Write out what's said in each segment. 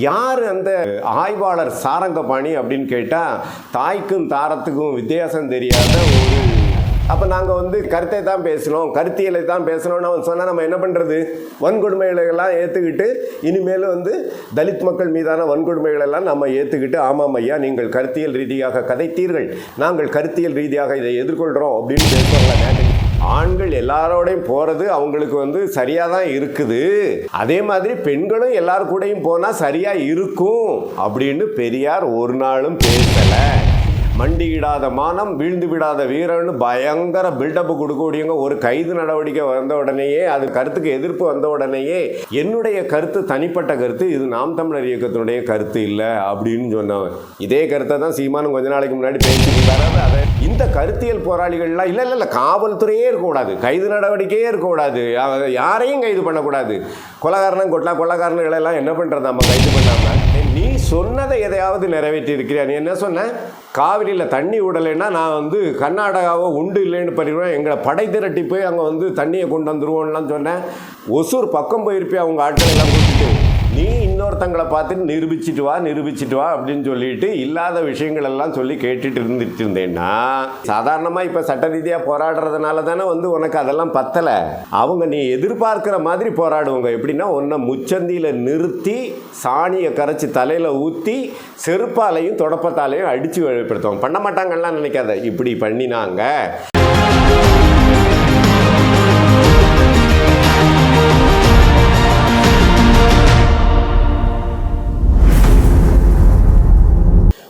யார் அந்த ஆய்வாளர் சாரங்கபாணி அப்படின்னு கேட்டால் தாய்க்கும் தாரத்துக்கும் வித்தியாசம் தெரியாத ஒரு அப்போ நாங்கள் வந்து கருத்தை தான் பேசணும் கருத்தியலை தான் பேசணும்னு அவன் சொன்னால் நம்ம என்ன பண்ணுறது வன்கொடுமைகளெல்லாம் ஏற்றுக்கிட்டு இனிமேல் வந்து தலித் மக்கள் மீதான வன்கொடுமைகளெல்லாம் நம்ம ஏற்றுக்கிட்டு ஆமாம் ஐயா நீங்கள் கருத்தியல் ரீதியாக கதைத்தீர்கள். நாங்கள் கருத்தியல் ரீதியாக இதை எதிர்கொள்கிறோம் அப்படின்னு பேசுவாங்க ஆண்கள் எல்லாரோடையும் போகிறது அவங்களுக்கு வந்து சரியாக தான் இருக்குது. அதே மாதிரி பெண்களும் எல்லார் கூடயும் போனால் சரியாக இருக்கும் அப்படின்னு பெரியார் ஒரு நாளும் பேசலை. மண்டியிடாத மானம் வீழ்ந்து விடாத வீரன்னு பயங்கர பில்டப் கொடுக்கக்கூடியவங்க ஒரு கைது நடவடிக்கை வந்த உடனேயே அது கருத்துக்கு எதிர்ப்பு வந்த உடனேயே என்னுடைய கருத்து தனிப்பட்ட கருத்து இது நாம் தமிழர் இயக்கத்தினுடைய கருத்து இல்லை அப்படின்னு சொன்னவன். இதே கருத்தை தான் சீமானும் கொஞ்ச நாளைக்கு முன்னாடி பேசியிருந்தாரு அதை இந்த கருத்தியல் போராளிகள்லாம் இல்லை இல்லை இல்லை காவல்துறையே இருக்கக்கூடாது. கைது நடவடிக்கையே இருக்கக்கூடாது. யாரையும் கைது பண்ணக்கூடாது. கொலகாரணம் கொட்டா கொலகாரணங்களெல்லாம் என்ன பண்ணுறது நம்ம கைது பண்ணாமல் நீ சொன்னதை எதையாவது நிறைவேற்றி இருக்கிறியா நீ என்ன சொன்ன? காவிரியில் தண்ணி விடலைன்னா நான் வந்து கர்நாடகாவை உண்டு இல்லைன்னு பண்ணிடுவேன் எங்களை படை திரட்டி போய் அங்கே வந்து தண்ணியை கொண்டு வந்துருவோம்லாம் சொன்னேன். ஒசூர் பக்கம் போயிருப்பியா அவங்க ஆட்களை எல்லாம் கூட்டிட்டு? இன்னொருத்தங்களை பார்த்துட்டு நிரூபிச்சிட்டு வா நிரூபிச்சிட்டு வா அப்படின்னு சொல்லிட்டு இல்லாத விஷயங்கள் எல்லாம் சொல்லி கேட்டுட்டு இருந்துட்டு இருந்தேன்னா சாதாரணமாக இப்போ சட்ட ரீதியாக போராடுறதுனால தானே வந்து உனக்கு அதெல்லாம் பத்தலை. அவங்க நீ எதிர்பார்க்குற மாதிரி போராடுவாங்க. எப்படின்னா உன்னை முச்சந்தியில் நிறுத்தி சாணியை கரைச்சி தலையில் ஊற்றி செருப்பாலையும் தொடப்பத்தாலையும் அடித்து வெளிப்படுத்துவாங்க பண்ண மாட்டாங்கலாம் நினைக்காத. இப்படி பண்ணினாங்க.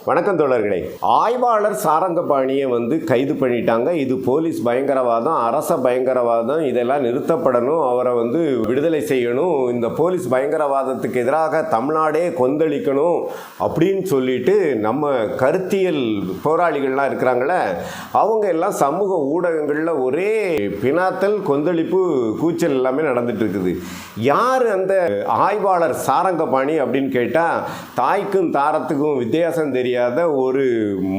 வணக்கம் தோழர்களே. ஆய்வாளர் சாரங்கபாணியை வந்து கைது பண்ணிட்டாங்க. இது போலீஸ் பயங்கரவாதம் அரச பயங்கரவாதம் இதெல்லாம் நிறுத்தப்படணும் அவரை வந்து விடுதலை செய்யணும் இந்த போலீஸ் பயங்கரவாதத்துக்கு எதிராக தமிழ்நாடே கொந்தளிக்கணும் அப்படின்னு சொல்லிட்டு நம்ம கருத்தியல் போராளிகள்லாம் இருக்கிறாங்களே அவங்க எல்லாம் சமூக ஊடகங்களில் ஒரே பினாத்தல் கொந்தளிப்பு கூச்சல் எல்லாமே நடந்துட்டு இருக்குது. யார் அந்த ஆய்வாளர் சாரங்கபாணி அப்படின்னு கேட்டால் தாய்க்கும் தாரத்துக்கும் வித்தியாசம் தெரியும் தெரியாத ஒரு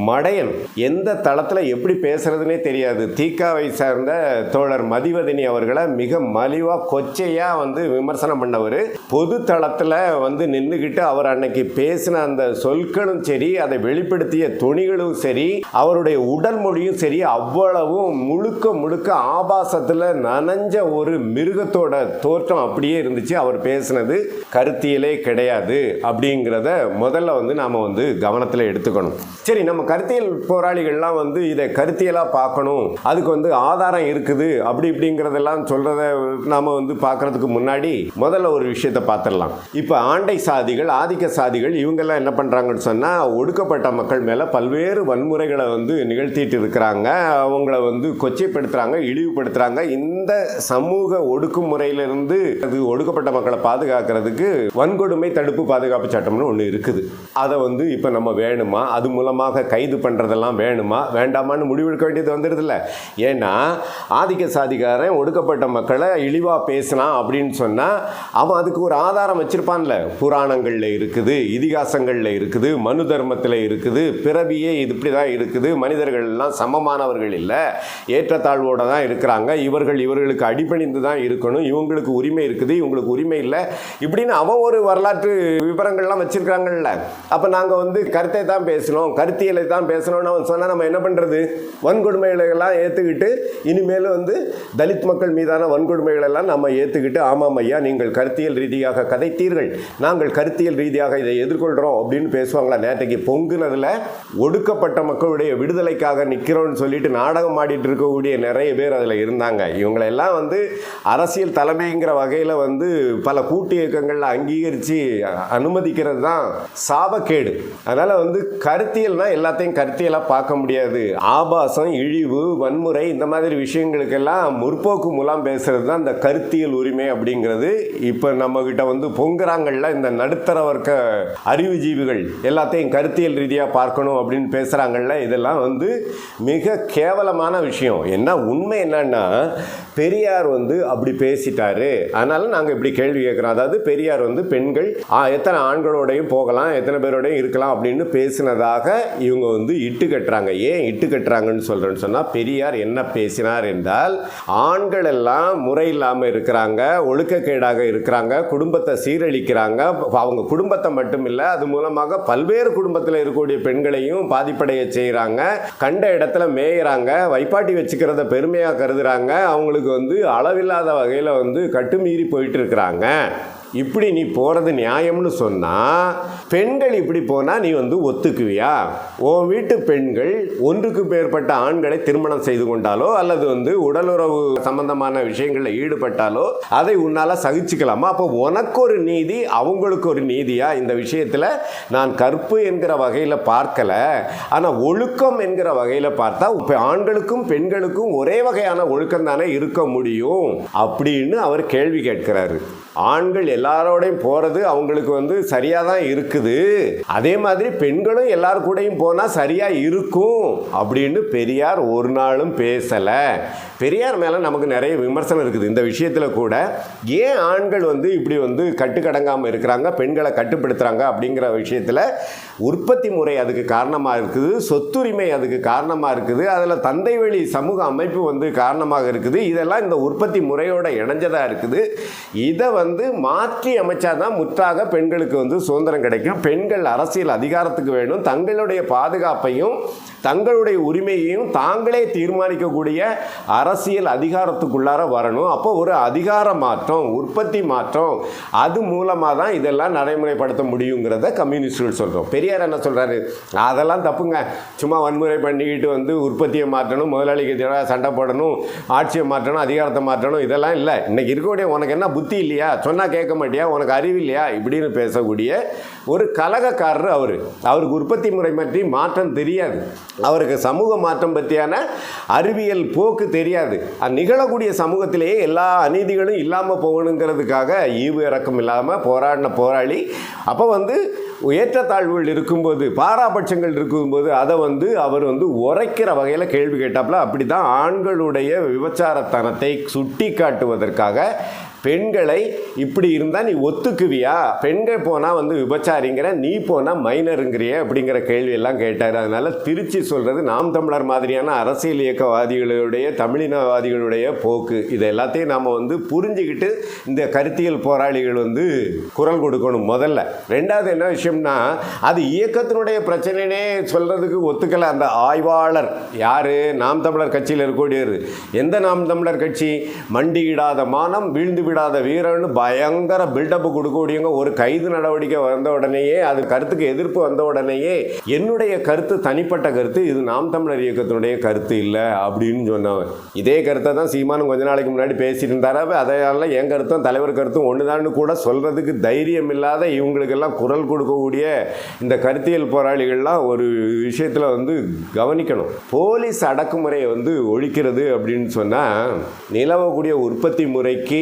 மடையன். எந்த தளத்தில் எப்படி பேசுறதுனே தெரியாது. தீக்காவை சார்ந்த தோழர் மதிவதனி அவர்களை மிக மலிவாக கொச்சையாக வந்து விமர்சனம் பண்ணவர். பொது தளத்தில் வந்து நின்றுக்கிட்டு அவர் அன்னைக்கு பேசின அந்த சொற்களும் சரி அதை வெளிப்படுத்திய துணிகளும் சரி அவருடைய உடல் மொழியும் சரி அவ்வளவும் முழுக்க முழுக்க ஆபாசத்தில் நனைஞ்ச ஒரு மிருகத்தோட தோற்றம் அப்படியே இருந்துச்சு அவர் பேசினது. கருத்தியலே கிடையாது அப்படிங்கிறத முதல்ல வந்து நாம் வந்து கவனத்தில் எடுத்துக்கணும். சரி நம்ம கருத்தியல் போராளிகள்லாம் வந்து இதை கருத்தியலாக பார்க்கணும். அதுக்கு வந்து ஆதாரம் இருக்குது. அப்படி இப்படிங்கிறதெல்லாம் சொல்கிறத நாம் வந்து பார்க்கறதுக்கு முன்னாடி முதல்ல ஒரு விஷயத்தை பார்த்துடலாம். இப்போ ஆண்டை சாதிகள் ஆதிக்க சாதிகள் இவங்கெல்லாம் என்ன பண்ணுறாங்கன்னு சொன்னால் ஒடுக்கப்பட்ட மக்கள் மேலே பல்வேறு வன்முறைகளை வந்து நிகழ்த்திட்டு இருக்கிறாங்க. அவங்கள வந்து கொச்சைப்படுத்துகிறாங்க இழிவுபடுத்துகிறாங்க இந்த சமூக ஒடுக்குமுறையிலிருந்து அது ஒடுக்கப்பட்ட மக்களை பாதுகாக்கிறதுக்கு வன்கொடுமை தடுப்பு பாதுகாப்பு சட்டம்னு ஒன்று இருக்குது. அதை வந்து இப்போ நம்ம வேணுமா? அது மூலமாக கைது பண்ணுறதெல்லாம் வேணுமா? வேண்டாமான்னு முடிவெடுக்க வேண்டியது வந்துடுதுல்ல. ஏன்னா ஆதிக்க சாதிக்காரன் ஒடுக்கப்பட்ட மக்களை இழிவாக பேசினான் அப்படின்னு சொன்னால் அவன் அதுக்கு ஒரு ஆதாரம் வச்சிருப்பான்ல. புராணங்களில் இருக்குது இதிகாசங்களில் இருக்குது மனு தர்மத்தில் இருக்குது பிறவியே இது இப்படி தான் இருக்குது மனிதர்கள் எல்லாம் சமமானவர்கள் இல்லை ஏற்றத்தாழ்வோட தான் இருக்கிறாங்க இவர்கள் இவர்களுக்கு அடிபணிந்து தான் இருக்கணும். இவங்களுக்கு உரிமை இருக்குது. இவங்களுக்கு உரிமை இல்லை. இப்படின்னு அவன் ஒரு வரலாற்று விவரங்கள்லாம் வச்சுருக்காங்கல்ல அப்போ நாங்கள் வந்து கருத்தை தான் பேசணும் கருத்தியலை தான் பேசணும்னு அவன் சொன்னால் நம்ம என்ன பண்ணுறது வன்கொடுமைகளை எல்லாம் ஏற்றுக்கிட்டு இனிமேல் வந்து தலித் மக்கள் மீதான வன்கொடுமைகளெல்லாம் நம்ம ஏற்றுக்கிட்டு ஆமாம் ஐயா நீங்கள் கருத்தியல் ரீதியாக கதைத்தீர்கள். நாங்கள் கருத்தியல் ரீதியாக இதை எதிர்கொள்கிறோம் அப்படின்னு பேசுவாங்களா? நேற்றைக்கு பொங்குனதில் ஒடுக்கப்பட்ட மக்களுடைய விடுதலைக்காக நிற்கிறோம்னு சொல்லிட்டு நாடகம் ஆடிட்டு இருக்கக்கூடிய நிறைய பேர் அதில் இருந்தாங்க. இவங்களெல்லாம் வந்து அரசியல் தலைமைங்கிற வகையில் வந்து பல கூட்டு இயக்கங்களில் அங்கீகரித்து அனுமதிக்கிறது தான் சாபக்கேடு. அதனால் வந்து கருத்தியல்னால் எல்லாத்தையும் கருத்தியலாக பார்க்க முடியாது. ஆபாசம் இழிவு வன்முறை இந்த மாதிரி விஷயங்களுக்கெல்லாம் முற்போக்கு மூலம் பேசுகிறது தான் இந்த கருத்தியல் உரிமை அப்படிங்கிறது. இப்போ நம்மக்கிட்ட வந்து பொங்குறாங்கள்ல இந்த நடுத்தர வர்க்க அறிவுஜீவிகள் எல்லாத்தையும் கருத்தியல் ரீதியாக பார்க்கணும் அப்படின்னு பேசுகிறாங்கள்ல இதெல்லாம் வந்து மிக கேவலமான விஷயம். என்ன உண்மை என்னன்னா பெரியார் வந்து அப்படி பேசிட்டாரு. அதனால நாங்கள் இப்படி கேள்வி கேட்குறோம் அதாவது பெரியார் வந்து பெண்கள் எத்தனை ஆண்களோடையும் போகலாம் எத்தனை பேரோடையும் இருக்கலாம் அப்படின்னு பேசினதாக இவங்க வந்து இட்டு கட்டுறாங்க. ஏன் இட்டு கட்டுறாங்கன்னு சொல்கிறேன்னு சொன்னால் பெரியார் என்ன பேசினார் என்றால் ஆண்கள் எல்லாம் முறை இல்லாமல் இருக்கிறாங்க ஒழுக்கக்கேடாக இருக்கிறாங்க குடும்பத்தை சீரழிக்கிறாங்க. அவங்க குடும்பத்தை மட்டும் இல்லை அது மூலமாக பல்வேறு குடும்பத்தில் இருக்கக்கூடிய பெண்களையும் பாதிப்படைய செய்கிறாங்க கண்ட இடத்துல மேயிறாங்க வைப்பாட்டி வச்சுக்கிறத பெருமையாக கருதுறாங்க. அவங்களுக்கு வந்து அளவில்லாத வகையில் வந்து கட்டுமீறி போயிட்டு இருக்கிறாங்க. இப்படி நீ போகிறது நியாயம்னு சொன்னால் பெண்கள் இப்படி போனால் நீ வந்து ஒத்துக்குவியா? உன் வீட்டு பெண்கள் ஒன்றுக்கு மேற்பட்ட ஆண்களை திருமணம் செய்து கொண்டாலோ அல்லது வந்து உடலுறவு சம்பந்தமான விஷயங்களில் ஈடுபட்டாலோ அதை உன்னால் சகிச்சுக்கலாமா? அப்போ உனக்கு ஒரு நீதி அவங்களுக்கு ஒரு நீதியா? இந்த விஷயத்தில் நான் கற்பு என்கிற வகையில் பார்க்கல. ஆனால் ஒழுக்கம் என்கிற வகையில் பார்த்தா இப்போ ஆண்களுக்கும் பெண்களுக்கும் ஒரே வகையான ஒழுக்கம் தானே இருக்க முடியும்? அப்படின்னு அவர் கேள்வி கேட்கிறாரு. ஆண்கள் எல்லாரோடையும் போகிறது அவங்களுக்கு வந்து சரியாக தான் இருக்குது. அதே மாதிரி பெண்களும் எல்லார் கூடயும் போனால் சரியாக இருக்கும் அப்படின்னு பெரியார் ஒரு நாளும் பேசலை. பெரியார் மேலே நமக்கு நிறைய விமர்சனம் இருக்குது. இந்த விஷயத்தில் கூட ஏன் ஆண்கள் வந்து இப்படி வந்து கட்டுக்கடங்காமல் இருக்கிறாங்க பெண்களை கட்டுப்படுத்துகிறாங்க அப்படிங்கிற விஷயத்தில் உற்பத்தி முறை அதுக்கு காரணமாக இருக்குது சொத்துரிமை அதுக்கு காரணமாக இருக்குது அதில் தந்தை வழி சமூக அமைப்பு வந்து காரணமாக இருக்குது. இதெல்லாம் இந்த உற்பத்தி முறையோட இணைஞ்சதாக இருக்குது. இதை வந்து மாற்றி அமைச்சாதான் முற்றாக பெண்களுக்கு வந்து சுதந்திரம் கிடைக்கும். பெண்கள் அரசியல் அதிகாரத்துக்கு வேணும் தங்களுடைய பாதுகாப்பையும் தங்களுடைய உரிமையையும் தாங்களே தீர்மானிக்கக்கூடிய அரசியல் அதிகாரத்துக்குள்ளார வரணும். அப்போ ஒரு அதிகார மாற்றம் உற்பத்தி மாற்றம் அது மூலமாக தான் இதெல்லாம் நடைமுறைப்படுத்த முடியுங்கிறத கம்யூனிஸ்டுகள் சொல்கிறோம் பெரியார் என்ன சொல்கிறாரு அதெல்லாம் தப்புங்க. சும்மா வன்முறை பண்ணிக்கிட்டு வந்து உற்பத்தியை மாற்றணும் முதலாளிக்கு எதிராக சண்டை போடணும் ஆட்சியை மாற்றணும் அதிகாரத்தை மாற்றணும் இதெல்லாம் இல்லை. இன்னைக்கு இருக்கக்கூடிய உனக்கு என்ன புத்தி இல்லையா? சொன்னால் கேட்க மாட்டியா? உனக்கு அறிவு இல்லையா? இப்படின்னு பேசக்கூடிய ஒரு கலகக்காரர் அவர். அவருக்கு உற்பத்தி முறை பற்றி மாற்றம் தெரியாது. அவருக்கு சமூக மாற்றம் பற்றியான அறிவியல் போக்கு தெரியாது. அது நிகழக்கூடிய சமூகத்திலேயே எல்லா அநீதிகளும் இல்லாமல் போகணுங்கிறதுக்காக ஈவு இறக்கம் இல்லாமல் போராடின போராளி. அப்போ வந்து ஏற்றத்தாழ்வுகள் இருக்கும்போது பாராபட்சங்கள் இருக்கும்போது அதை வந்து அவர் வந்து உரைக்கிற வகையில் கேள்வி கேட்டாப்புல அப்படி தான் ஆண்களுடைய விபச்சாரத்தனத்தை சுட்டி காட்டுவதற்காக பெண்களை இப்படி இருந்தால் நீ ஒத்துக்குவியா? பெண்கள் போனால் வந்து விபச்சாரிங்கிற நீ போனால் மைனருங்கிறிய அப்படிங்கிற கேள்வியெல்லாம் கேட்டார். அதனால் திருச்சி சொல்கிறது நாம் தமிழர் மாதிரியான அரசியல் இயக்கவாதிகளுடைய தமிழினவாதிகளுடைய போக்கு. இது எல்லாத்தையும் நாம் வந்து புரிஞ்சுக்கிட்டு இந்த கருத்தியல் போராளிகள் வந்து குரல் கொடுக்கணும் முதல்ல. ரெண்டாவது என்ன விஷயம்னா அது இயக்கத்தினுடைய பிரச்சனைனே சொல்கிறதுக்கு ஒத்துக்கலை. அந்த ஆய்வாளர் யார்? நாம் தமிழர் கட்சியில் இருக்கக்கூடியவர். எந்த நாம் தமிழர் கட்சி? மண்டியிடாத மானம் வீழ்ந்து விடாத வீரன்னு பயங்கர பில்டப் கொடுக்கக்கூடியவங்க ஒரு கைது நடவடிக்கை வந்த உடனேயே அது கருத்துக்கு எதிர்ப்பு வந்த உடனேயே என்னுடைய கருத்து தனிப்பட்ட கருத்து இது நாம் தமிழர் இயக்கத்தினுடைய கருத்து இல்லை அப்படின்னு சொன்னவன். இதே கருத்தை தான் சீமானும் கொஞ்ச நாளைக்கு முன்னாடி பேசிட்டு அதனால என் கருத்தும் தலைவர் கருத்தும் ஒன்றுதான்னு கூட சொல்றதுக்கு தைரியம் இல்லாத இவங்களுக்கெல்லாம் குரல் கொடுக்கக்கூடிய இந்த கருத்தியல் போராளிகள்லாம் ஒரு விஷயத்தில் வந்து கவனிக்கணும். போலீஸ் அடக்குமுறையை வந்து ஒழிக்கிறது அப்படின்னு சொன்னால் நிலவக்கூடிய உற்பத்தி முறைக்கு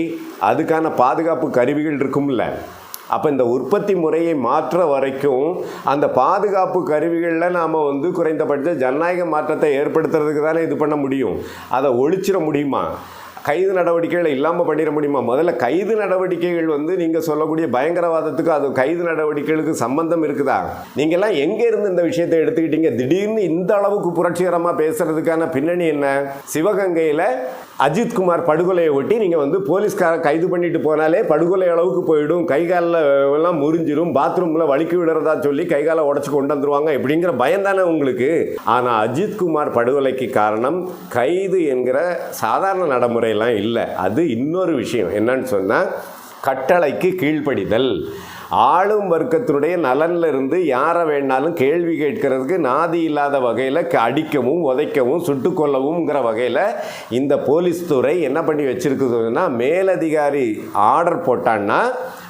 அதுக்கான பாதுகாப்பு கருவிகள் இருக்கும்ல. அப்போ இந்த உற்பத்தி முறையை மாற்ற வரைக்கும் அந்த பாதுகாப்பு கருவிகளில் நாம் வந்து குறைந்தபட்ச ஜனநாயக மாற்றத்தை ஏற்படுத்துறதுக்கு தானே இது பண்ண முடியும். அதை ஒழிச்சிட முடியுமா? கைது நடவடிக்கைகளை இல்லாமல் பண்ணிட முடியுமா? முதல்ல கைது நடவடிக்கைகள் வந்து நீங்கள் சொல்லக்கூடிய பயங்கரவாதத்துக்கு அது கைது நடவடிக்கைகளுக்கு சம்பந்தம் இருக்குதா? நீங்கள்லாம் எங்கே இருந்து இந்த விஷயத்தை எடுத்துக்கிட்டீங்க? திடீர்னு இந்த அளவுக்கு புரட்சிகரமாக பேசுகிறதுக்கான பின்னணி என்ன? சிவகங்கையில் அஜித்குமார் படுகொலையை ஒட்டி நீங்கள் வந்து போலீஸ்கார கைது பண்ணிட்டு போனாலே படுகொலை அளவுக்கு போயிடும். கை காலில் எல்லாம் முறிஞ்சிரும். பாத்ரூமில் வலிக்கு விடுறதா சொல்லி கை காலை உடச்சி கொண்டு வந்துருவாங்க இப்படிங்கிற பயம் தானே உங்களுக்கு? ஆனால் அஜித்குமார் படுகொலைக்கு காரணம் கைது என்கிற சாதாரண நடைமுறையெல்லாம் இல்லை. அது இன்னொரு விஷயம். என்னன்னு சொன்னால் கட்டளைக்கு கீழ்ப்படிதல். ஆளும் வர்க்கத்தினுடைய நலனில் இருந்து யாரை வேணாலும் கேள்வி கேட்கறதுக்கு நாதி இல்லாத வகையில் அடிக்கவும் உதைக்கவும் சுட்டுக்கொல்லவும்ங்கிற வகையில் இந்த போலீஸ் துறை என்ன பண்ணி வச்சுருக்குதுன்னா மேலதிகாரி ஆர்டர் போட்டான்னா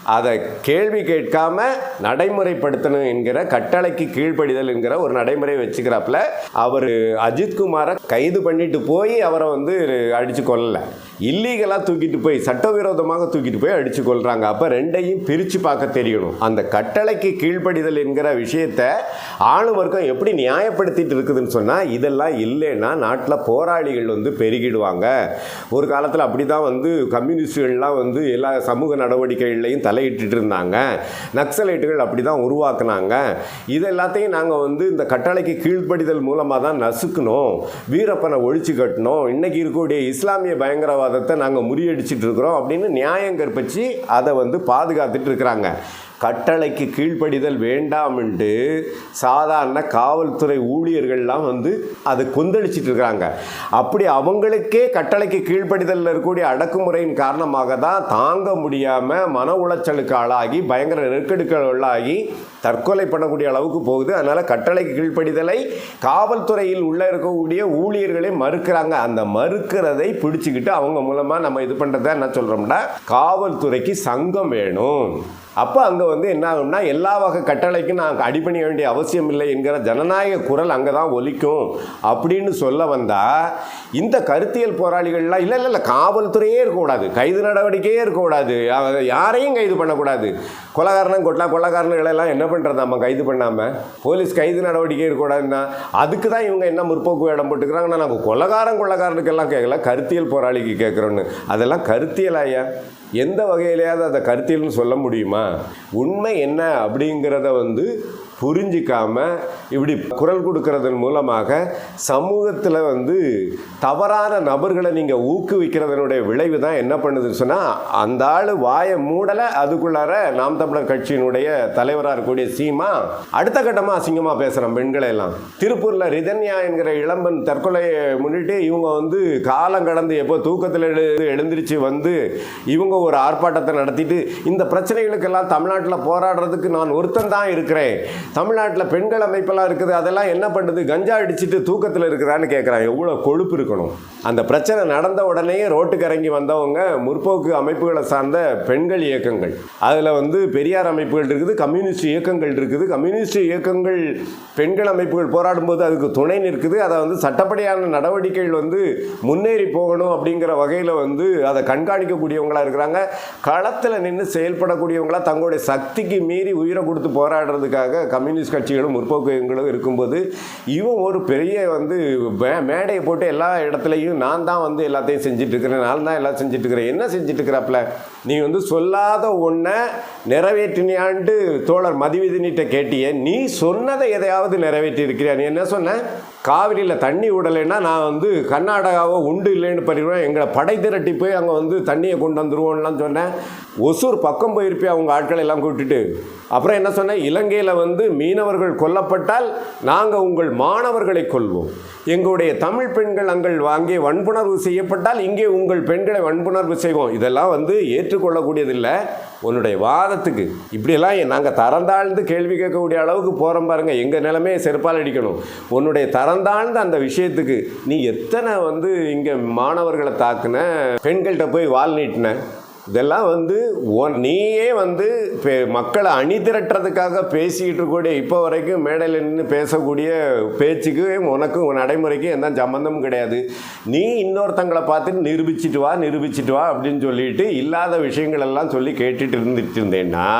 அதை கேள்வி கேட்காம நடைமுறைப்படுத்தணும் என்கிற கட்டளைக்கு கீழ்ப்படிதல் என்கிற ஒரு நடைமுறை வச்சுக்கிறாப்புல அவர் அஜித்குமாரை கைது பண்ணிட்டு போய் அவரை வந்து அடித்து கொல்லலை. இல்லீகலாக தூக்கிட்டு போய் சட்டவிரோதமாக தூக்கிட்டு போய் அடித்து கொள்கிறாங்க அப்போ ரெண்டையும் பிரித்து பார்க்க தெரியணும். அந்த கட்டளைக்கு கீழ்ப்படிதல் என்கிற விஷயத்தை ஆளுவர்க்கம் எப்படி நியாயப்படுத்திட்டு இருக்குதுன்னு சொன்னால் இதெல்லாம் இல்லைன்னா நாட்டில் போராளிகள் வந்து பெருகிடுவாங்க. ஒரு காலத்தில் அப்படி தான் வந்து கம்யூனிஸ்டுகள்லாம் வந்து எல்லா சமூக நடவடிக்கைகள்லையும் தலையிட்டு இருந்தாங்க. நக்சலைட்டுகள் அப்படி தான் உருவாக்குனாங்க. இது எல்லாத்தையும் நாங்கள் வந்து இந்த கட்டளைக்கு கீழ்ப்படிதல் மூலமாக தான் நசுக்கணும். வீரப்பனை ஒழிச்சு கட்டணும். இன்றைக்கி இருக்கக்கூடிய இஸ்லாமிய பயங்கரவாத பயங்கரவாதத்தை நாங்கள் முறியடிச்சிட்டு இருக்கிறோம் அப்படின்னு நியாயம் கற்பிச்சு அதை வந்து பாதுகாத்துட்டு இருக்கிறாங்க கட்டளைக்கு கீழ்ப்படிதல் வேண்டாம்ன்ட்டு சாதாரண காவல்துறை ஊழியர்கள்லாம் வந்து அதை கொந்தளிச்சிட்டு இருக்கிறாங்க அப்படி அவங்களுக்கே கட்டளைக்கு கீழ்ப்படிதலில் இருக்கக்கூடிய அடக்குமுறையின் காரணமாக தான் தாங்க முடியாமல் மன உளைச்சலுக்கு ஆளாகி பயங்கர நெருக்கடிக்கு உள்ளாகி தற்கொலை பண்ணக்கூடிய அளவுக்கு போகுது. அதனால் கட்டளைக்கு கீழ்ப்படிதலை காவல்துறையில் உள்ள இருக்கக்கூடிய ஊழியர்களே மறுக்கிறாங்க. அந்த மறுக்கிறதை பிடிச்சிக்கிட்டு அவங்க மூலமாக நம்ம இது பண்ணுறத என்ன சொல்கிறோம்னா காவல்துறைக்கு சங்கம் வேணும். அப்போ அங்கே வந்து என்ன ஆகும்னா எல்லா வகை கட்டளைக்கும் நான் அடிபணிய வேண்டிய அவசியம் இல்லை என்கிற ஜனநாயக குரல் அங்கே தான் ஒலிக்கும் அப்படின்னு சொல்ல வந்தால் இந்த கருத்தியல் போராளிகள்லாம் இல்லை இல்லை இல்லை காவல்துறையே இருக்கக்கூடாது. கைது நடவடிக்கையே இருக்கக்கூடாது. யாரையும் கைது பண்ணக்கூடாது. கொலகாரணம் கொட்டா கொலகாரணங்களெல்லாம் என்ன பண்ணுறது நம்ம கைது பண்ணாமல் போலீஸ் கைது நடவடிக்கை இருக்கக்கூடாதுன்னா அதுக்கு தான் இவங்க என்ன முற்போக்கு இடம் போட்டுக்கிறாங்கன்னா நாங்கள் கொலகாரம் கொள்ளக்காரனுக்கெல்லாம் கேட்கல கருத்தியல் போராளிக்கு கேட்குறோன்னு அதெல்லாம் கருத்தியல் ஐயா? எந்த வகையிலையாவது அதை கருத்தியல்னு சொல்ல முடியுமா? உண்மை என்ன அப்படிங்கிறத வந்து புரிஞ்சிக்காமல் இப்படி குரல் கொடுக்கறதன் மூலமாக சமூகத்தில் வந்து தவறான நபர்களை நீங்கள் ஊக்குவிக்கிறதனுடைய விளைவு தான் என்ன பண்ணுதுன்னு சொன்னால் அந்த ஆள் வாயை மூடலை அதுக்குள்ளார நாம் தமிழர் கட்சியினுடைய தலைவராக இருக்கக்கூடிய சீமா அடுத்த கட்டமாக அசிங்கமாக பேசுகிறோம் பெண்களை எல்லாம். திருப்பூரில் ரிதன்யா என்கிற இளம்பன் தற்கொலையை முன்னிட்டு இவங்க வந்து காலம் கடந்து எப்போ தூக்கத்தில் எழு எழுந்திருச்சு வந்து இவங்க ஒரு ஆர்ப்பாட்டத்தை நடத்திட்டு இந்த பிரச்சனைகளுக்கெல்லாம் தமிழ்நாட்டில் போராடுறதுக்கு நான் ஒருத்தன் தான் இருக்கிறேன். தமிழ்நாட்டில் பெண்கள் அமைப்பெல்லாம் இருக்குது. அதெல்லாம் என்ன பண்ணுது? கஞ்சா அடிச்சிட்டு தூக்கத்தில் இருக்கிறான்னு கேட்குறான் எவ்வளோ கொழுப்பு இருக்கணும். அந்த பிரச்சனை நடந்த உடனே ரோட்டுக்கு இறங்கி வந்தவங்க முற்போக்கு அமைப்புகளை சார்ந்த பெண்கள் இயக்கங்கள். அதில் வந்து பெரியார் அமைப்புகள் இருக்குது கம்யூனிஸ்ட் இயக்கங்கள் இருக்குது. கம்யூனிஸ்ட் இயக்கங்கள் பெண்கள் அமைப்புகள் போராடும் போது அதுக்கு துணை நிற்குது. அதை வந்து சட்டப்படியான நடவடிக்கைகள் வந்து முன்னேறி போகணும் அப்படிங்கிற வகையில் வந்து அதை கண்காணிக்கக்கூடியவங்களா இருக்கிறாங்க. களத்தில் நின்று செயல்படக்கூடியவங்களாக தங்களுடைய சக்திக்கு மீறி உயிரை கொடுத்து போராடுறதுக்காக கம்யூனிஸ்ட் கட்சிகளும் முற்போக்கு இயக்கங்களும் இருக்கும்போது இவன் ஒரு பெரிய வந்து மே- மேடையை போட்டு எல்லா இடத்துலையும் நான் தான் வந்து எல்லாத்தையும் செஞ்சுட்டு இருக்கிறேன் நான் தான் எல்லாம் செஞ்சுட்டு இருக்கிறேன் என்ன செஞ்சுட்டு இருக்கிறாப்புல நீ வந்து சொல்லாத ஒன்றை நிறைவேற்றினியான்ட்டு தோழர் மதிவீதனிட்ட கேட்டியே நீ சொன்னதை எதையாவது நிறைவேற்றி இருக்கிறியா நீ என்ன சொன்ன? காவிரியில் தண்ணி விடலைன்னா நான் வந்து கர்நாடகாவை உண்டு இல்லைன்னு பண்ணிடுவேன் எங்களை படை திரட்டி போய் அங்கே வந்து தண்ணியை கொண்டு வந்துடுவோம்லாம் சொன்னேன். ஒசூர் பக்கம் போயிருப்பியா அவங்க ஆட்களை எல்லாம் கூப்பிட்டுட்டு அப்புறம் என்ன சொன்னேன்? இலங்கையில் வந்து மீனவர்கள் கொல்லப்பட்டால் நாங்கள் உங்கள் மாணவர்களை கொல்வோம். எங்களுடைய தமிழ் பெண்கள் அங்கள் வாங்கி வன்புணர்வு செய்யப்பட்டால் இங்கே உங்கள் பெண்களை வன்புணர்வு செய்வோம். இதெல்லாம் வந்து ஏற்றுக்கொள்ளக்கூடியதில்லை. உன்னுடைய வாதத்துக்கு. இப்படியெல்லாம் நாங்கள் தரந்தாழ்ந்து கேள்வி கேட்கக்கூடிய அளவுக்கு போகிறோம் பாருங்கள் எங்கள் நிலைமையை செருப்பால் அடிக்கணும். உன்னுடைய தரந்தாழ்ந்த அந்த விஷயத்துக்கு நீ எத்தனை வந்து இங்கே மாணவர்களை தாக்குன? பெண்கள்கிட்ட போய் வால் நீட்டின? இதெல்லாம் வந்து உன் நீயே வந்து மக்களை அணி திரட்டுறதுக்காக பேசிக்கிட்டு இருக்கக்கூடிய இப்போ வரைக்கும் மேடையில் நின்று பேசக்கூடிய பேச்சுக்கு உனக்கும் உன் நடைமுறைக்கும் எந்த சம்மந்தமும் கிடையாது. நீ இன்னொருத்தங்களை பார்த்துட்டு நிரூபிச்சிட்டு வா நிரூபிச்சிட்டு வா அப்படின்னு சொல்லிட்டு இல்லாத விஷயங்கள் எல்லாம் சொல்லி கேட்டுட்டு இருந்துட்டு இருந்தேன்னா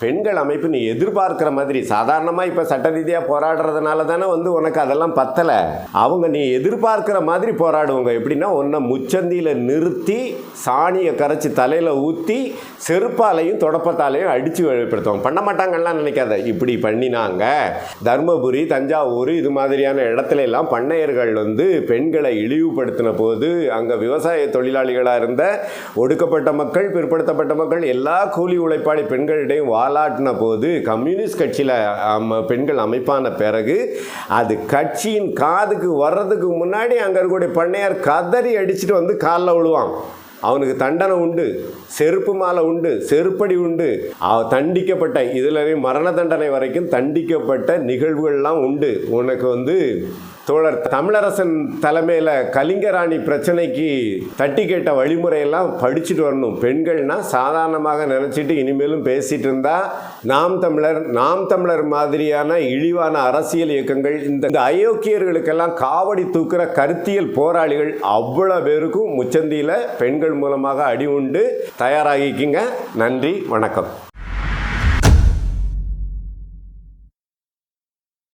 பெண்கள் அமைப்பு நீ எதிர்பார்க்குற மாதிரி சாதாரணமாக இப்போ சட்ட ரீதியாக போராடுறதுனால தானே வந்து உனக்கு அதெல்லாம் பத்தலை. அவங்க நீ எதிர்பார்க்குற மாதிரி போராடுவாங்க. எப்படின்னா உன்னை முச்சந்தியில் நிறுத்தி சாணியை கரைச்சி தலை தலையில் ஊற்றி செருப்பாலையும் தொடப்பத்தாலையும் அடித்து வெளிப்படுத்துவாங்க. பண்ண மாட்டாங்கலாம் நினைக்காத. இப்படி பண்ணினாங்க. தர்மபுரி தஞ்சாவூர் இது மாதிரியான இடத்துல எல்லாம் பண்ணையர்கள் வந்து பெண்களை இழிவுபடுத்தின போது அங்கே விவசாய தொழிலாளிகளாக இருந்த ஒடுக்கப்பட்ட மக்கள் பிற்படுத்தப்பட்ட மக்கள் எல்லா கூலி உழைப்பாளி பெண்களிடையும் வாலாட்டின போது கம்யூனிஸ்ட் கட்சியில் பெண்கள் அமைப்பான பிறகு அது கட்சியின் காதுக்கு வர்றதுக்கு முன்னாடி அங்கே இருக்கக்கூடிய பண்ணையார் கதறி அடிச்சுட்டு வந்து காலில் விழுவான் அவனுக்கு தண்டனை உண்டு செருப்பு மாலை உண்டு செருப்படி உண்டு. அவ தண்டிக்கப்பட்ட இதில் மரண தண்டனை வரைக்கும் தண்டிக்கப்பட்ட நிகழ்வுகள்லாம் உண்டு. உனக்கு வந்து தோழர் தமிழரசன் தலைமையில் கலிங்கராணி பிரச்சனைக்கு தட்டி கேட்ட வழிமுறையெல்லாம் படிச்சுட்டு வரணும். பெண்கள்னா சாதாரணமாக நினச்சிட்டு இனிமேலும் பேசிகிட்டு இருந்தால் நாம் தமிழர் நாம் தமிழர் மாதிரியான இழிவான அரசியல் இயக்கங்கள் இந்த இந்த அயோக்கியர்களுக்கெல்லாம் காவடி தூக்குற கருத்தியல் போராளிகள் அவ்வளோ பேருக்கும் முச்சந்தியில் பெண்கள் மூலமாக அடி உண்டு. தயாராகிக்கிங்க. நன்றி வணக்கம்.